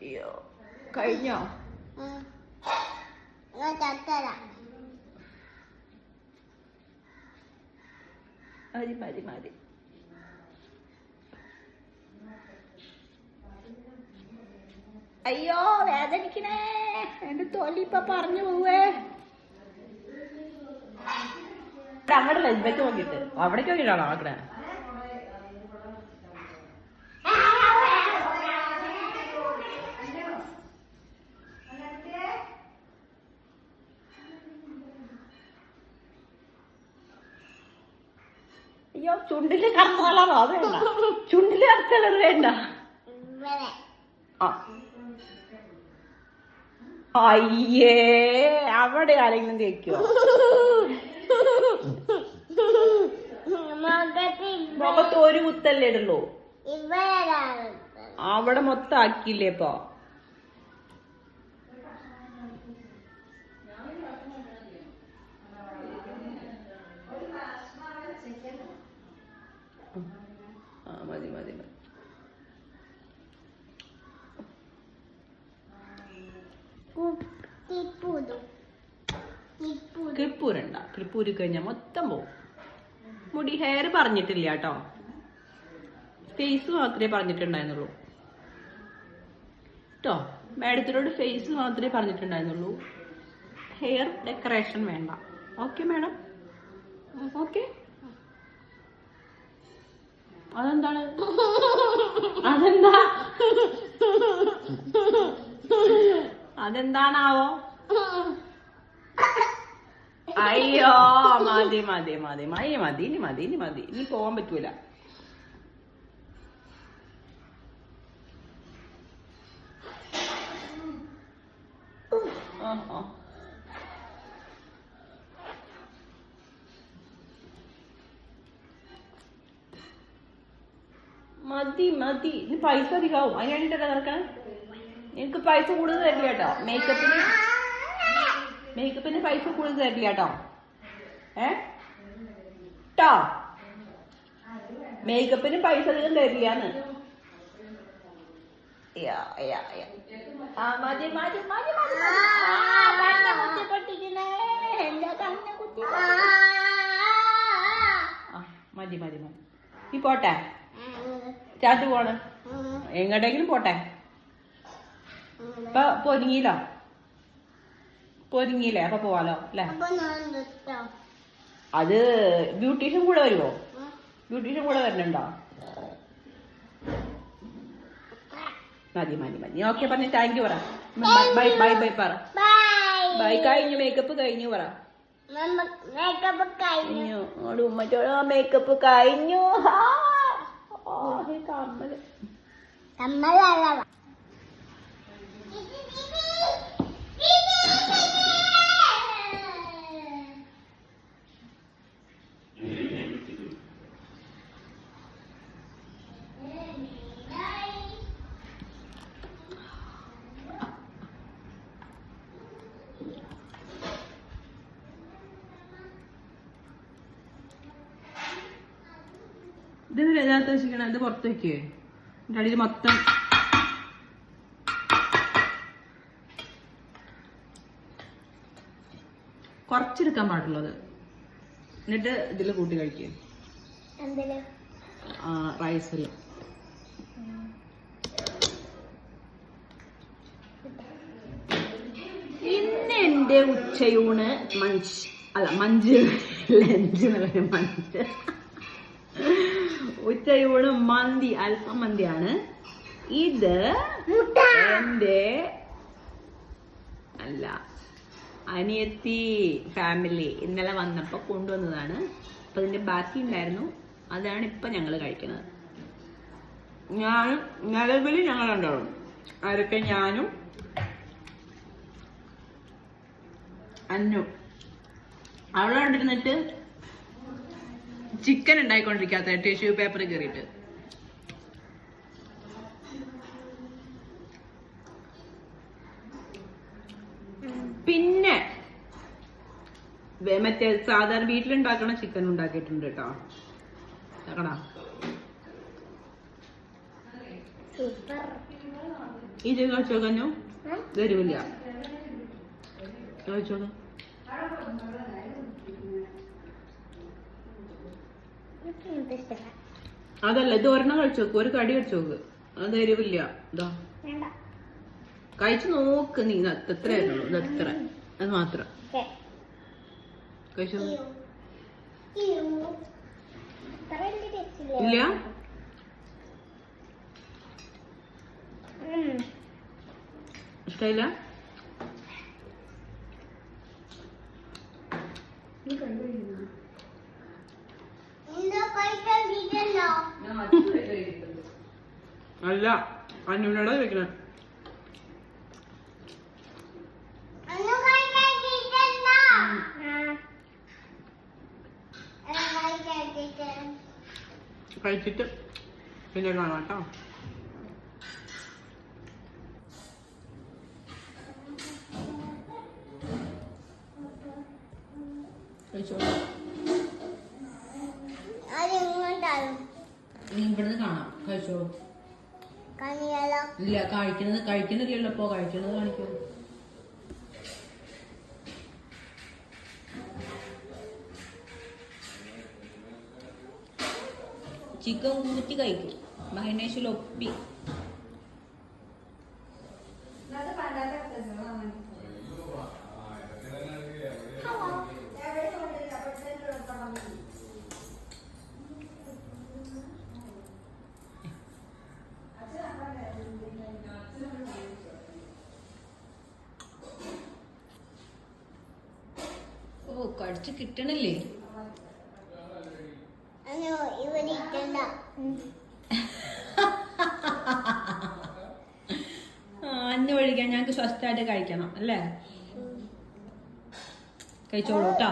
അയ്യോ കഴിഞ്ഞോ മതി മതി മതി അയ്യോ വേദനിക്കണേ എന്റെ തൊലി ഇപ്പൊ പറഞ്ഞു പോവേ അങ്ങോട്ട് ലജ്ജയ്ക്ക് നോക്കിട്ട് അവിടേക്ക് നോക്കിട്ടാണോ ആക്കണേ അയ്യോ ചുണ്ടിൽ കറുത്ത കളറോ? അത് വേണ്ട. ചുണ്ടിൽ കറുത്ത കളർ വേണ്ട. അയ്യേ അവിടെ ആരെങ്കിലും തേക്കോ മുഖത്ത് ഒരു കുത്തല്ലേ ഇടുള്ളൂ. അവിടെ മൊത്തം ആക്കിയില്ലേ ഇപ്പൊ ആ മതി മതി മതി ക്ലിപ്പൂരുണ്ട ക്ലിപ്പൂരി കഴിഞ്ഞാൽ മൊത്തം പോവും. മുടി ഹെയർ പറഞ്ഞിട്ടില്ല കേട്ടോ. ഫേസ് മാത്രമേ പറഞ്ഞിട്ടുണ്ടായിരുന്നുള്ളൂ. കേട്ടോ മാഡത്തിനോട് ഫേസ് മാത്രമേ പറഞ്ഞിട്ടുണ്ടായിരുന്നുള്ളൂ. ഹെയർ ഡെക്കറേഷൻ വേണ്ട. Okay madam. ഓക്കെ അതെന്താണ്? അതെന്താ? അതെന്താണാവോ? അയ്യോ മതി മതി മതി മതി മതി ഇനി മതി ഇനി മതി ഇനി പോവാൻ പറ്റൂല. മതി മതി ഇനി പൈസ അധികമാവും അതിനാണ് നിനക്ക് പൈസ കൂടുതൽ തരില്ല കേട്ടോ. മേക്കപ്പിന് മേക്കപ്പിന് പൈസ കൂടുതൽ തരില്ല കേട്ടോ ഏ? ട്ടോ. മേക്കപ്പിന് പൈസ അധികം യാ. ആ, മതി, മതി, മതി, നീ പോട്ടെ? ചാറ്റ് പോണ്. എങ്ങോട്ടെങ്കിലും പോട്ടെ? ഇപ്പൊ പൊരുങ്ങിയില്ലോ? പൊരുങ്ങിയില്ലേ അപ്പൊ പോവാലോ അല്ലേ? അത് ബ്യൂട്ടീഷ്യൻ കൂടെ വരുമോ ബ്യൂട്ടീഷ്യൻ കൂടെ വരണുണ്ടോ മതി മതി മതി. ഓക്കെ പറഞ്ഞ താങ്ക് യു പറ. ബൈ ബൈ ബൈ പറ. ബൈ കഴിഞ്ഞു. മേക്കപ്പ് കഴിഞ്ഞു പറ. മേക്കപ്പ് കഴിഞ്ഞു. ഉമ്മച്ചോട് മേക്കപ്പ് കഴിഞ്ഞു. കമ്മൽ. ഓ, ഈ കമ്മൽ ഇത് ഇതിനകത്ത് വെച്ചിരിക്കണ? ഇത് പുറത്ത് വെക്കേ. അടിയിൽ മൊത്തം കുറച്ചെടുക്കാൻ പാടുള്ളത് എന്നിട്ട് ഇതിൽ കൂട്ടി കഴിക്കുക റൈസിൽ ഇന്ന് എന്റെ ഉച്ചയൂണ് മഞ്ച് അല്ല മഞ്ച് ലഞ്ച് മഞ്ച്. ഉച്ചയൂണ് മന്തി അൽഫാം മന്തിയാണ്. ഇത് എന്റെ അല്ല അനിയത്തി ഫാമിലി ഇന്നലെ വന്നപ്പോ കൊണ്ടുവന്നതാണ്. അപ്പൊ ഇതിന്റെ ബാക്കി ഉണ്ടായിരുന്നു. അതാണ് ഇപ്പൊ ഞങ്ങൾ കഴിക്കുന്നത്. ഞാനും നിലവിൽ ഞങ്ങൾ ഉണ്ടാവും ആരൊക്കെ? ഞാനും അന്നു. അവിടെ കണ്ടിരുന്നിട്ട് ചിക്കൻ ഉണ്ടായിക്കൊണ്ടിരിക്കാത്ത ടിഷ്യൂ പേപ്പർ കയറിയിട്ട് പിന്നെ മറ്റേ സാധാരണ വീട്ടിലുണ്ടാക്കണ ചിക്കൻ ഉണ്ടാക്കിയിട്ടുണ്ട് കേട്ടോ. നോക്കടാ സൂപ്പർ കഞ്ഞു? തരുമില്ല ആ? തരൂല്ല കഴിച്ചോളൂ എനിക്ക് ഇങ്ങനത്തെ ഇഷ്ടമല്ല. അതല്ല ഇത് ഒരെണ്ണം കഴിച്ചു നോക്ക്. ഒരു കടി കഴിച്ചോക്ക് അത് എരിവില്ല ഇതാ. കഴിച്ചു നോക്ക് നീ. ഇത് എത്ര ഇത് എത്ര അത് മാത്രം. കഴിച്ചോ? ഇല്ല. ഇഷ്ടമില്ല എന്തോ അല്ല അന്നൂടെ വെക്കണം അന്ന് കഴിക്കാൻ കിട്ടണ്ടോ? ആ. എടാ, കഴിക്കാൻ കിട്ടണം. കഴിച്ചിട്ട് പിന്നെ കാണാം കേട്ടോ കഴിച്ചോളൂ അത് ഇങ്ങോട്ടാണ്. നീ ഇവിടുന്ന് കാണാം. കഴിച്ചോളൂ കനിയാലോ? ഇല്ല കഴിക്കുന്നത് കഴിക്കുന്നില്ലല്ലോ അപ്പോ കഴിക്കുന്നത് കാണിക്കൂ. ചിക്കൻ കൂട്ടി കഴിക്കും. മഹനേഷിൽ ഒപ്പി കടിച്ച് കിട്ടണില്ലേ? അന്ന് ഒഴിക്കാൻ ഞങ്ങൾക്ക് സ്വസ്ഥമായിട്ട് കഴിക്കണം അല്ലേ? കഴിച്ചോളൂ കേട്ടോ.